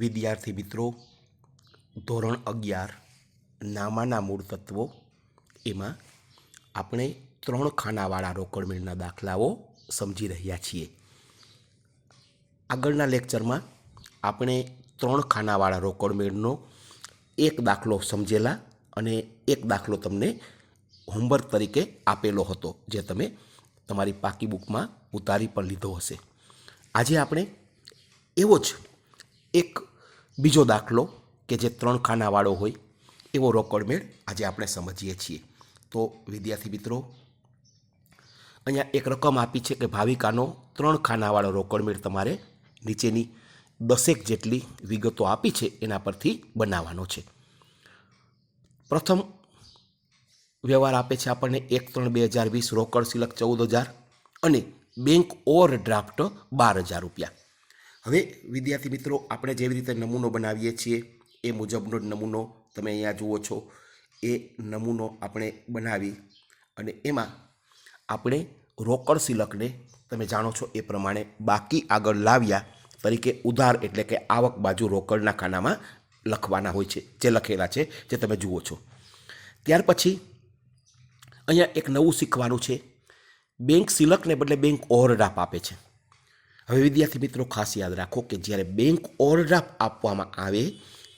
વિદ્યાર્થી મિત્રો, ધોરણ અગિયાર, નામાના મૂળ તત્વો, એમાં આપણે ત્રણ ખાનાવાળા રોકડ દાખલાઓ સમજી રહ્યા છીએ. આગળના લેક્ચરમાં આપણે ત્રણ ખાનાવાળા રોકડ મેળનો એક દાખલો સમજેલા અને એક દાખલો તમને હોમવર્ક તરીકે આપેલો હતો, જે તમે તમારી પાકી બુકમાં ઉતારી પણ લીધો હશે. આજે આપણે એવો જ એક બીજો દાખલો કે જે ત્રણ ખાનાવાળો હોય, એવો રોકડમેળ આજે આપણે સમજીએ છીએ. તો વિદ્યાર્થી મિત્રો, અહીંયા એક રકમ આપી છે કે ભાવિકાનો ત્રણ ખાનાવાળો રોકડમેળ તમારે નીચેની દસેક જેટલી વિગતો આપી છે એના પરથી બનાવવાનો છે. પ્રથમ વ્યવહાર આપે છે આપણને એક ત્રણ બે હજાર વીસ રોકડ સિલક ચૌદ હજાર અને બેંક ઓવરડ્રાફ્ટ બાર હજાર રૂપિયા. હવે, વિદ્યાર્થી મિત્રો, આપણે જેવી રીતે નમૂનો બનાવીએ છીએ, એ મુજબનો નમૂનો તમે અહીંયા જુઓ છો. એ નમૂનો આપણે બનાવી અને એમાં આપણે રોકડ સિલકને તમે જાણો છો એ પ્રમાણે બાકી આગળ લાવ્યા તરીકે ઉધાર એટલે કે આવક બાજુ રોકડના ખાનામાં લખવાના હોય છે, જે લખેલા છે, જે તમે જુઓ છો. ત્યાર પછી અહીંયા એક નવું શીખવાનું છે. બેંક સિલકને બદલે બેંક ઓવરડ્રાફ્ટ આપે છે. હવે વિદ્યાર્થી મિત્રો ખાસ યાદ રાખો કે જ્યારે બેંક ઓવરડ્રાફ્ટ આપવામાં આવે,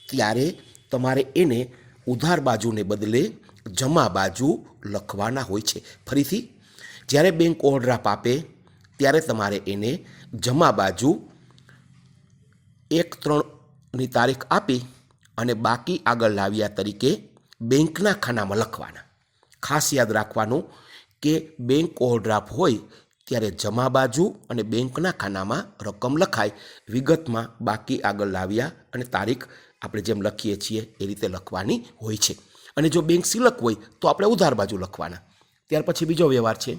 ત્યારે તમારે એને ઉધાર બાજુને બદલે જમા બાજુ લખવાના હોય છે. ફરીથી, જ્યારે બેંક ઓવરડ્રાફ્ટ આપે, ત્યારે તમારે એને જમા બાજુ એક ત્રણની તારીખ આપી અને બાકી આગળ લાવ્યા તરીકે બેંકના ખાનામાં લખવાના. ખાસ યાદ રાખવાનું કે બેંક ઓવરડ્રાફ્ટ હોય ત્યારે જમા બાજુ અને બેંકના ખાનામાં રકમ લખાય વિગતમાં બાકી આગળ લાવ્યા અને તારીખ આપણે જેમ લખીએ છીએ એ રીતે લખવાની હોય છે. અને જો બેંક સિલક હોય તો આપણે ઉધાર બાજુ લખવાના. ત્યાર પછી બીજો વ્યવહાર છે.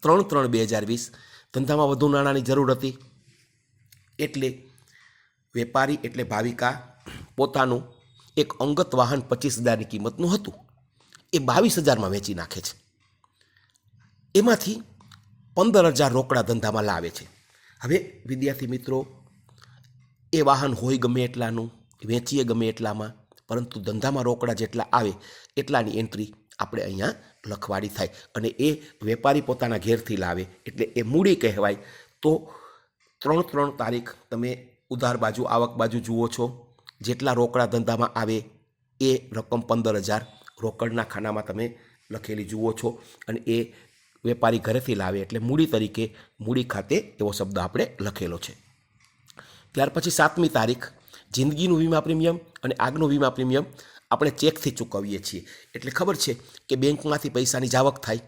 ત્રણ ત્રણ બે હજાર વીસ. ધંધામાં વધુ નાણાંની જરૂર હતી. એટલે વેપારી એટલે ભાવિકા પોતાનું એક અંગત વાહન પચીસ હજારની કિંમતનું હતું. એ બાવીસ હજારમાં વેચી નાખે છે. એમાંથી પંદર હજાર રોકડા ધંધામાં લાવે છે. હવે વિદ્યાર્થી મિત્રો, એ વાહન હોય ગમે એટલાનું, વેચીએ ગમે એટલામાં, પરંતુ ધંધામાં રોકડા જેટલા આવે, એટલાની એન્ટ્રી આપણે અહીંયા લખવાડી થાય. અને એ વેપારી પોતાના ઘેરથી લાવે, એટલે એ મૂડી કહેવાય. તો ત્રણ ત્રણ તારીખ તમે ઉધાર બાજુ, આવક બાજુ જુઓ છો, જેટલા રોકડા ધંધામાં આવે, એ રકમ પંદર હજાર રોકડના ખાનામાં તમે લખેલી જુઓ છો. અને એ વેપારી ઘરેથી લાવે એટલે મૂડી તરીકે મૂડી ખાતે એવો શબ્દ આપણે લખેલો છે. ત્યાર પછી સાતમી તારીખ, જિંદગીનું વીમા પ્રીમિયમ અને આગનું વીમા પ્રીમિયમ આપણે ચેકથી ચૂકવીએ છીએ. એટલે ખબર છે કે બેંકમાંથી પૈસાની જાવક થાય,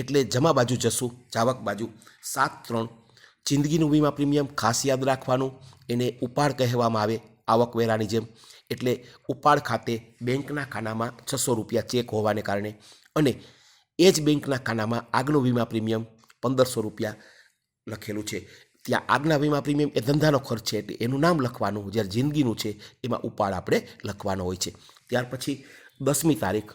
એટલે જમા બાજુ જશું, જાવક બાજુ. સાત ત્રણ, જિંદગીનું વીમા પ્રીમિયમ ખાસ યાદ રાખવાનું, એને ઉપાડ કહેવામાં આવે આવકવેરાની જેમ. એટલે ઉપાડ ખાતે બેંકના ખાનામાં છસો રૂપિયા ચેક હોવાને કારણે અને એ જ બેંકના ખાનામાં આગનું વીમા પ્રીમિયમ પંદરસો રૂપિયા લખેલું છે. ત્યાં આગના વીમા પ્રીમિયમ એ ધંધાનો ખર્ચ છે એટલે એનું નામ લખવાનું, જ્યારે જિંદગીનું છે એમાં ઉપાડ આપણે લખવાનો હોય છે. ત્યાર પછી દસમી તારીખ,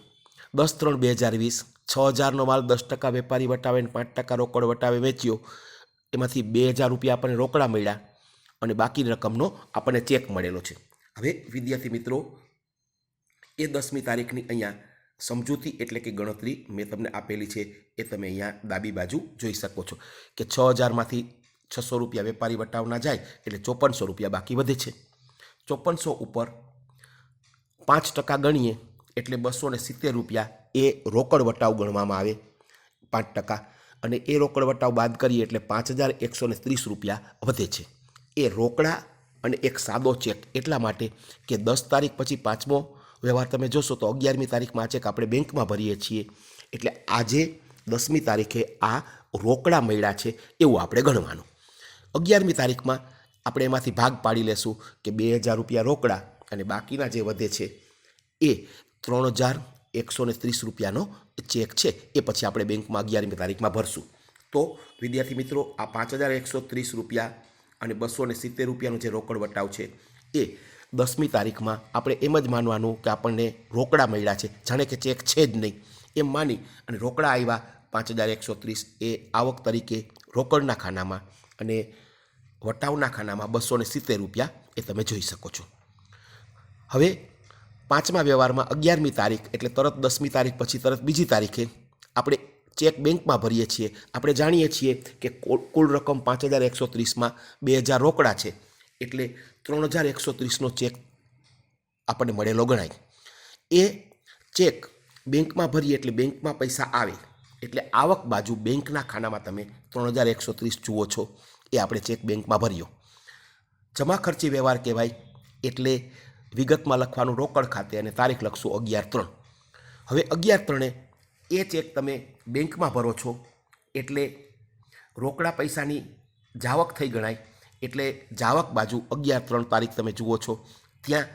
દસ ત્રણ બે હજાર વીસ, છ હજારનો માલ દસ ટકા વેપારી વટાવે ને પાંચ ટકા રોકડ વટાવે વેચ્યો. એમાંથી બે હજાર રૂપિયા આપણને રોકડા મળ્યા અને બાકીની રકમનો આપણને ચેક મળેલો છે. હવે વિદ્યાર્થી મિત્રો, એ દસમી તારીખની અહીંયા સમજૂતી એટલે કે ગણતરી મેં તમને આપેલી છે એ તમે અહીંયા ડાબી બાજુ જોઈ શકો છો કે છ હજારમાંથી છસો રૂપિયા વેપારી વટાવના જાય એટલે ચોપનસો રૂપિયા બાકી વધે છે. ચોપનસો ઉપર પાંચ ટકા ગણીએ એટલે બસો ને સિત્તેર રૂપિયા એ રોકડ વટાવ ગણવામાં આવે પાંચ ટકા અને એ રોકડ વટાવ બાદ કરીએ એટલે પાંચ હજાર એકસો ને ત્રીસ રૂપિયા વધે છે. એ રોકડા અને એક સાદો ચેક એટલા માટે કે દસ તારીખ પછી પાંચમો વ્યવહાર તમે જોશો તો અગિયારમી તારીખમાં આ આપણે બેંકમાં ભરીએ છીએ. એટલે આજે દસમી તારીખે આ રોકડા મળ્યા છે એવું આપણે ગણવાનું. અગિયારમી તારીખમાં આપણે એમાંથી ભાગ પાડી લેશું કે બે હજાર રૂપિયા રોકડા અને બાકીના જે વધે છે એ ત્રણ હજાર એકસો ને ત્રીસ રૂપિયાનો ચેક છે. એ પછી આપણે બેંકમાં અગિયારમી તારીખમાં ભરશું. તો વિદ્યાર્થી મિત્રો, આ પાંચ હજાર એકસો ત્રીસ રૂપિયા અને બસો ને સિત્તેર રૂપિયાનો જે રોકડ વટાવ છે એ દસમી તારીખમાં આપણે એમ જ માનવાનું કે આપણને રોકડા મળ્યા છે, જાણે કે ચેક છે જ નહીં. એમ માની અને રોકડા આવ્યા પાંચ હજાર એકસો ત્રીસ એ આવક તરીકે રોકડના ખાનામાં અને વટાવના ખાનામાં બસો ને સિત્તેર રૂપિયા એ તમે જોઈ શકો છો. હવે પાંચમા વ્યવહારમાં અગિયારમી તારીખ એટલે તરત દસમી તારીખ પછી તરત બીજી તારીખે આપણે ચેક બેંકમાં ભરીએ છીએ. આપણે જાણીએ છીએ કે કુલ- રકમ પાંચ હજાર એકસો ત્રીસમાં બે હજાર રોકડા છે. એટલે ત્રણ હજાર એકસો ત્રીસનો ચેક આપણને મળેલો ગણાય. એ ચેક બેંકમાં ભરીએ એટલે બેંકમાં પૈસા આવે. એટલે આવક બાજુ બેંકના ખાનામાં તમે ત્રણ હજાર એકસો ત્રીસ જુઓ છો, એ આપણે ચેક બેંકમાં ભર્યો. જમા ખર્ચી વ્યવહાર કહેવાય, એટલે વિગતમાં લખવાનું રોકડ ખાતે અને તારીખ લખશું અગિયાર ત્રણ. હવે અગિયાર ત્રણે એ ચેક તમે બેંકમાં ભરો છો, એટલે રોકડા પૈસાની જાવક થઈ ગણાય. એટલે જાવક બાજુ અગિયાર ત્રણ તારીખ તમે જુઓ છો. ત્યાં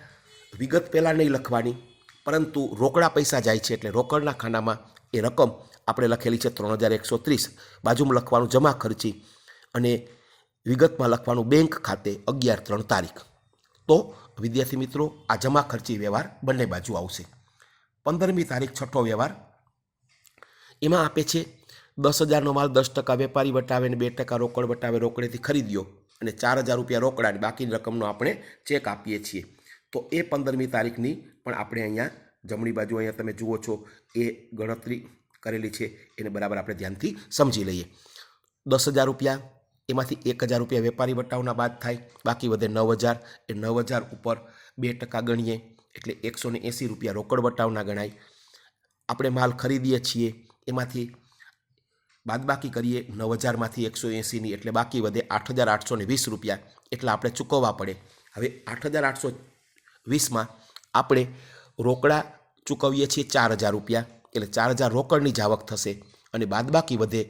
વિગત પહેલાં નહીં લખવાની, પરંતુ રોકડા પૈસા જાય છે એટલે રોકડના ખાનામાં એ રકમ આપણે લખેલી છે ત્રણ હજાર એકસો ત્રીસ. બાજુમાં લખવાનું જમા ખર્ચી અને વિગતમાં લખવાનું બેંક ખાતે અગિયાર ત્રણ તારીખ. તો વિદ્યાર્થી મિત્રો, આ જમા ખર્ચી વ્યવહાર બંને બાજુ આવશે. પંદરમી તારીખ છઠ્ઠો વ્યવહાર. એમાં આપે છે દસ હજારનો માલ દસ ટકા વેપારી વટાવે અને બે ટકા રોકડ વટાવે રોકડેથી ખરીદ્યો. અને ચાર હજાર રૂપિયા રોકડા અને બાકીની રકમનો આપણે ચેક આપીએ છીએ. તો એ પંદરમી તારીખની પણ આપણે અહીંયા જમણી બાજુ અહીંયા તમે જુઓ છો, એ ગણતરી કરેલી છે, એને બરાબર આપણે ધ્યાનથી સમજી લઈએ. દસ હજાર રૂપિયા, એમાંથી એક હજાર રૂપિયા વેપારી વટાવના બાદ થાય, બાકી વધે નવ હજાર, એ નવ હજાર ઉપર બે ટકા ગણીએ, એટલે એકસો ને એંસી રૂપિયા રોકડ વટાવના ગણાય. આપણે માલ ખરીદીએ છીએ, એમાંથી બાદબાકી કરીએ નવ હજારમાંથી એકસો એંસીની એટલે બાકી વધે આઠ હજાર આઠસો ને વીસ રૂપિયા એટલે આપણે ચૂકવવા પડે. હવે આઠ હજાર આઠસો વીસમાં આપણે રોકડા ચૂકવીએ છીએ ચાર હજાર રૂપિયા એટલે ચાર હજાર રોકડની જાવક થશે અને બાદબાકી વધે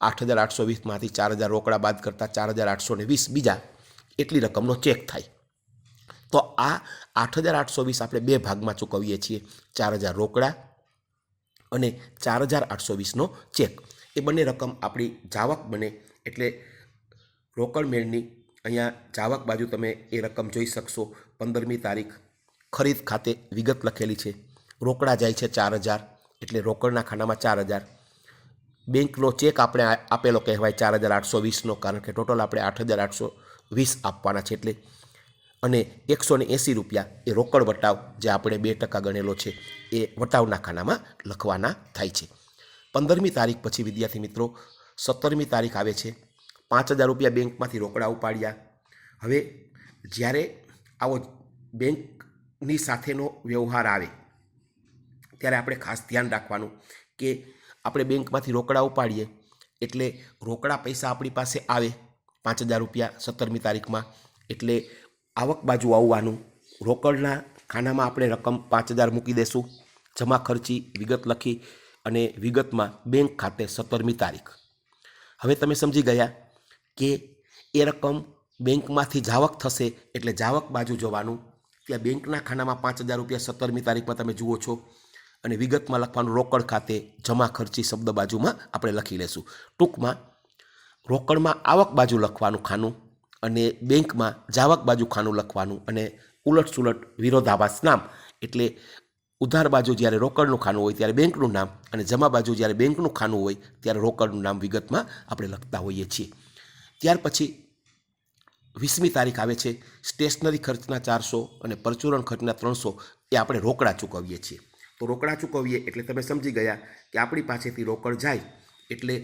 આઠ હજાર આઠસો વીસમાંથી ચાર હજાર રોકડા બાદ કરતાં ચાર હજાર આઠસો ને વીસ બીજા એટલી રકમનો ચેક થાય. તો આ આઠ હજાર આઠસો વીસ આપણે બે ભાગમાં ચૂકવીએ છીએ. ચાર હજાર રોકડા અને ચાર હજાર આઠસો વીસનો ચેક. એ બંને રકમ આપણી જાવક બને એટલે રોકડ મેળની અહીંયા જાવક બાજુ તમે એ રકમ જોઈ શકશો. પંદરમી તારીખ ખરીદ ખાતે વિગત લખેલી છે. રોકડા જાય છે ચાર હજાર એટલે રોકડના ખાનામાં ચાર હજાર. બેંકનો ચેક આપણે આપેલો કહેવાય ચાર હજાર આઠસો વીસનો, કારણ કે ટોટલ આપણે આઠ હજાર આઠસો વીસ આપવાના છે એટલે અને એકસો ને એંસી રૂપિયા એ રોકડ વટાવ જે આપણે બે ટકા ગણેલો છે, એ વટાવના ખાનામાં લખવાના થાય છે. પંદરમી તારીખ પછી, વિદ્યાર્થી મિત્રો, સત્તરમી તારીખ આવે છે. પાંચ હજાર રૂપિયા બેંકમાંથી રોકડા ઉપાડ્યા. હવે જ્યારે આવો બેંકની સાથેનો વ્યવહાર આવે, ત્યારે આપણે ખાસ ધ્યાન રાખવાનું કે આપણે બેંકમાંથી રોકડા ઉપાડીએ, એટલે રોકડા પૈસા આપણી પાસે આવે પાંચ હજાર રૂપિયા સત્તરમી તારીખમાં, એટલે આવક બાજુ આવવાનું. રોકડના ખાનામાં આપણે રકમ પાંચ હજાર મૂકી દેશું. જમા ખર્ચી વિગત લખી અને વિગતમાં બેંક ખાતે સત્તરમી તારીખ. હવે તમે સમજી ગયા કે એ રકમ બેંકમાંથી જાવક થશે એટલે જાવક બાજુ જવાનું. ત્યાં બેંકના ખાનામાં પાંચ હજાર રૂપિયા સત્તરમી તારીખમાં તમે જુઓ છો. અને વિગતમાં લખવાનું રોકડ ખાતે જમા ખર્ચી શબ્દ બાજુમાં આપણે લખી લેશું. ટૂંકમાં રોકડમાં આવક બાજુ લખવાનું ખાનું. અને બેંકમાં જાવક બાજુ ખાનું લખવાનું અને ઉલટસુલટ વિરોધાભાસ નામ. એટલે ઉધાર બાજુ જ્યારે રોકડનું ખાનું હોય ત્યારે બેંકનું નામ અને જમા બાજુ જ્યારે બેંકનું ખાનું હોય ત્યારે રોકડનું નામ વિગતમાં આપણે લખતા હોઈએ છીએ. ત્યાર પછી વીસમી તારીખ આવે છે, સ્ટેશનરી ખર્ચના ચારસો અને પરચુરણ ખર્ચના ત્રણસો એ આપણે રોકડા ચૂકવીએ છીએ. તો રોકડા ચૂકવીએ એટલે તમે સમજી ગયા કે આપણી પાસેથી રોકડ જાય. એટલે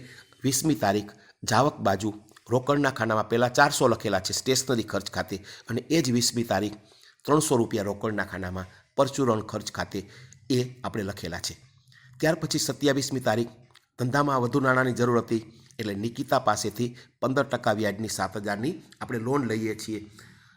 વીસમી તારીખ જાવક બાજુ રોકડના ખાનામાં પહેલાં ચારસો લખેલા છે સ્ટેશનરી ખર્ચ ખાતે અને એ જ વીસમી તારીખ ત્રણસો રૂપિયા રોકડના ખાનામાં પરચુરણ ખર્ચ ખાતે એ આપણે લખેલા છે. ત્યાર પછી સત્યાવીસમી તારીખ, ધંધામાં વધુ નાણાંની જરૂર હતી એટલે નિકિતા પાસેથી પંદર ટકા વ્યાજની સાત હજારની આપણે લોન લઈએ છીએ.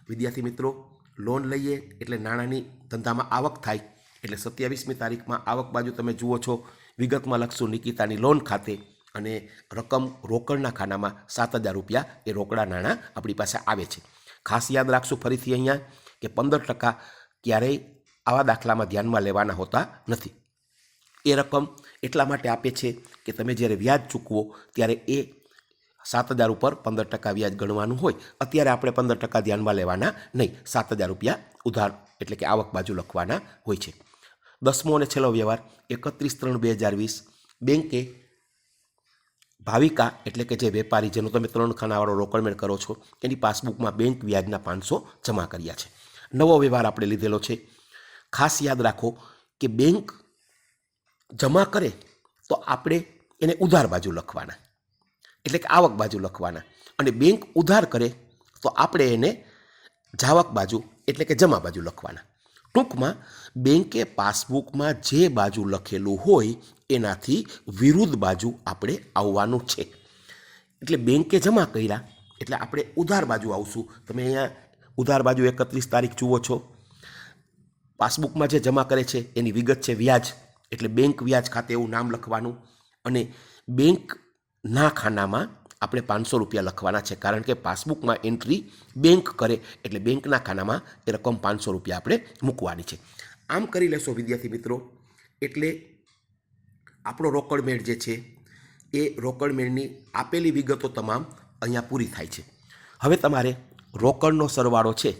વિદ્યાર્થી મિત્રો, લોન લઈએ એટલે નાણાંની ધંધામાં આવક થાય એટલે સત્યાવીસમી તારીખમાં આવક બાજુ તમે જુઓ છો, વિગતમાં લખશું નિકિતાની લોન ખાતે. અને રકમ રોકડના ખાનામાં સાત હજાર રૂપિયા એ રોકડા નાણાં આપણી પાસે આવે છે. ખાસ યાદ રાખશું ફરીથી અહીંયા કે પંદર ટકા ક્યારેય આવા દાખલામાં ધ્યાનમાં લેવાના હોતા નથી. એ રકમ એટલા માટે આપે છે કે તમે જ્યારે વ્યાજ ચૂકવો ત્યારે એ સાત હજાર ઉપર પંદર ટકા વ્યાજ ગણવાનું હોય. અત્યારે આપણે પંદર ટકા ધ્યાનમાં લેવાના નહીં. સાત હજાર રૂપિયા ઉધાર એટલે કે આવક બાજુ લખવાના હોય છે. દસમો અને છેલ્લો વ્યવહાર એકત્રીસ ત્રણ બે હજાર વીસ. બેંકે ભાવિકા એટલે કે જે વેપારી જેનો તમે ત્રણ ખાનાવાળો રોકડમેળ કરો છો, એની પાસબુકમાં બેંક વ્યાજના પાંચસો જમા કર્યા છે. નવો વ્યવહાર આપણે લીધેલો છે. ખાસ યાદ રાખો કે બેંક જમા કરે તો આપણે એને ઉધાર બાજુ લખવાના. એટલે કે આવક બાજુ લખવાના. અને બેંક ઉધાર કરે તો આપણે એને જાવક બાજુ એટલે કે જમા બાજુ લખવાના. ટૂંકમાં બેંકે પાસબુકમાં જે બાજુ લખેલું હોય એનાથી વિરુદ્ધ બાજુ આપણે આવવાનું છે. એટલે બેંકે જમા કર્યા, એટલે આપણે ઉધાર બાજુ આવશું. તમે અહીંયા ઉધાર બાજુ એકત્રીસ તારીખ જુઓ છો. પાસબુકમાં જે જમા કરે છે, એની વિગત છે વ્યાજ. એટલે બેંક વ્યાજ ખાતે એવું નામ લખવાનું. અને બેંકના ખાનામાં આપણે પાંચસો રૂપિયા લખવાના છે, કારણ કે પાસબુકમાં એન્ટ્રી બેંક કરે, એટલે બેંકના ખાનામાં એ રકમ પાંચસો રૂપિયા આપણે મૂકવાની છે. આમ કરી લેશો વિદ્યાર્થી મિત્રો. એટલે આપણો રોકડ મેળ જે છે, એ રોકડ મેળની આપેલી વિગતો તમામ અહીંયા પૂરી થાય છે. હવે તમારે રોકડનો સરવાળો છે,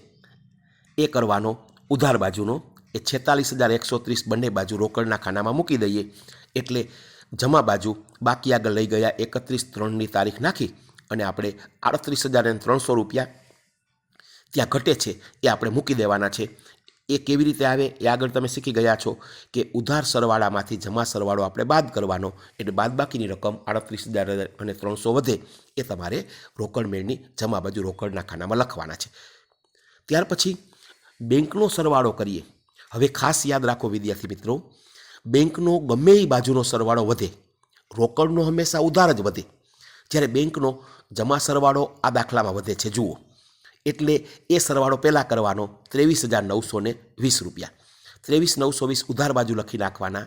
એ કરવાનો ઉધાર બાજુનો. એ છેતાલીસ હજાર એકસો ત્રીસ બંને બાજુ રોકડના ખાનામાં મૂકી દઈએ. એટલે જમા બાજુ બાકી આગળ લઈ ગયા એકત્રીસ ત્રણની તારીખ નાખી અને આપણે આડત્રીસ હજાર ને ત્રણસો રૂપિયા ત્યાં ઘટે છે, એ આપણે મૂકી દેવાના છે. એ કેવી રીતે આવે એ આગળ તમે શીખી ગયા છો કે ઉધાર સરવાળામાંથી જમા સરવાળો આપણે બાદ કરવાનો એટલે બાદબાકીની રકમ આડત્રીસ હજાર અને ત્રણસો વધે એ તમારે રોકડ મેળની જમા બાજુ રોકડના ખાનામાં લખવાના છે. ત્યાર પછી બેંકનો સરવાળો કરીએ. હવે ખાસ યાદ રાખો વિદ્યાર્થી મિત્રો, બેંકનો ગમે એ બાજુનો સરવાળો વધે, રોકડનો હંમેશા ઉધાર જ વધે. જ્યારે બેંકનો જમા સરવાળો આ દાખલામાં વધે છે, જુઓ. એટલે એ સરવાળો પહેલાં કરવાનો ત્રેવીસ હજાર નવસો ને વીસ રૂપિયા. ત્રેવીસ નવસો વીસ ઉધાર બાજુ લખી નાખવાના.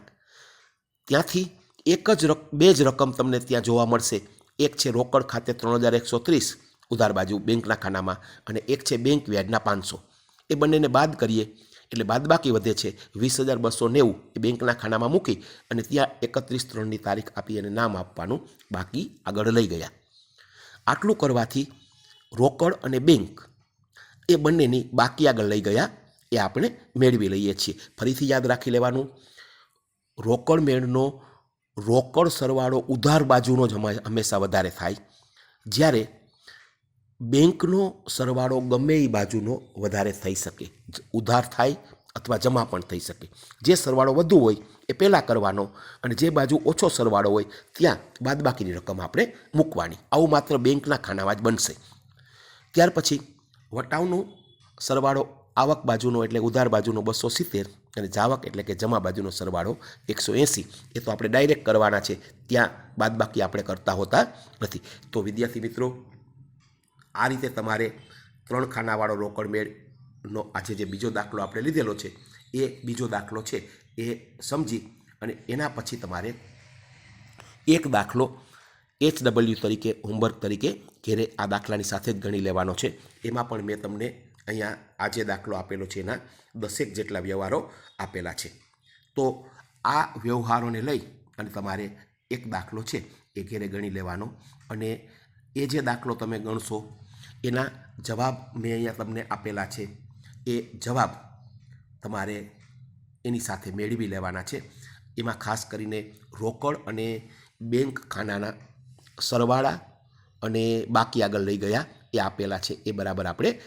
ત્યાંથી એક જ રક, બે જ રકમ તમને ત્યાં જોવા મળશે. એક છે રોકડ ખાતે ત્રણ હજાર એકસો ત્રીસ ઉધાર બાજુ બેંકના ખાનામાં અને એક છે બેંક વ્યાજના પાંચસો. એ બંનેને બાદ કરીએ, એટલે બાદબાકી વધે છે વીસ હજાર બસો નેવું એ બેંકના ખાનામાં મૂકી અને ત્યાં એકત્રીસ ત્રણની તારીખ આપી અને નામ આપવાનું બાકી આગળ લઈ ગયા. આટલું કરવાથી રોકડ અને બેંક. એ બંનેની બાકી આગળ લઈ ગયા એ આપણે મેળવી લઈએ છીએ. ફરીથી યાદ રાખી લેવાનું, રોકડ મેળનો રોકડ સરવાળો ઉધાર બાજુનો જ હંમેશા વધારે થાય. જ્યારે બેંકનો સરવાળો ગમે એ બાજુનો વધારે થઈ શકે. ઉધાર થાય અથવા જમા પણ થઈ શકે. જે સરવાળો વધુ હોય એ પહેલાં કરવાનો અને જે બાજુ ઓછો સરવાળો હોય ત્યાં બાદબાકીની રકમ આપણે મૂકવાની. આવું માત્ર બેંકના ખાનામાં જ બનશે. ત્યાર પછી વટાવનો સરવાળો, આવક બાજુનો એટલે ઉધાર બાજુનો બસો સિત્તેર અને જાવક એટલે કે જમા બાજુનો સરવાળો એકસો એંસી. એ તો આપણે ડાયરેક્ટ કરવાના છે. ત્યાં બાદબાકી આપણે કરતા હોતા નથી. તો વિદ્યાર્થી મિત્રો, આ રીતે તમારે ત્રણ ખાનાવાળો રોકડ મેળનો આજે જે બીજો દાખલો આપણે લીધેલો છે, એ બીજો દાખલો છે. એ સમજી અને એના પછી તમારે એક દાખલો એચ ડબલ્યુ તરીકે હોમવર્ક તરીકે ઘેરે આ દાખલાની સાથે જ ગણી લેવાનો છે. એમાં પણ મેં તમને અહીંયા આ જે દાખલો આપેલો છે એના દસેક જેટલા વ્યવહારો આપેલા છે. તો આ વ્યવહારોને લઈ અને તમારે એક દાખલો છે એ ઘેરે ગણી લેવાનો અને એ જે દાખલો તમે ગણશો, એના જવાબ મેં અહીંયા તમને આપેલા છે. એ જવાબ તમારે એની સાથે મેળવી લેવાના છે. એમાં ખાસ કરીને રોકડ અને બેંક ખાનાના સરવાળા અને બાકી આગળ લઈ ગયા, એ આપેલા છે, એ બરાબર આપણે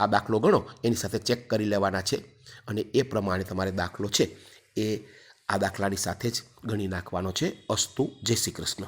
આ દાખલો ગણો, એની સાથે ચેક કરી લેવાના છે અને એ પ્રમાણે તમારે દાખલો છે, એ આ દાખલાની સાથે જ ગણી નાખવાનો છે. અસ્તુ, જય શ્રી કૃષ્ણ.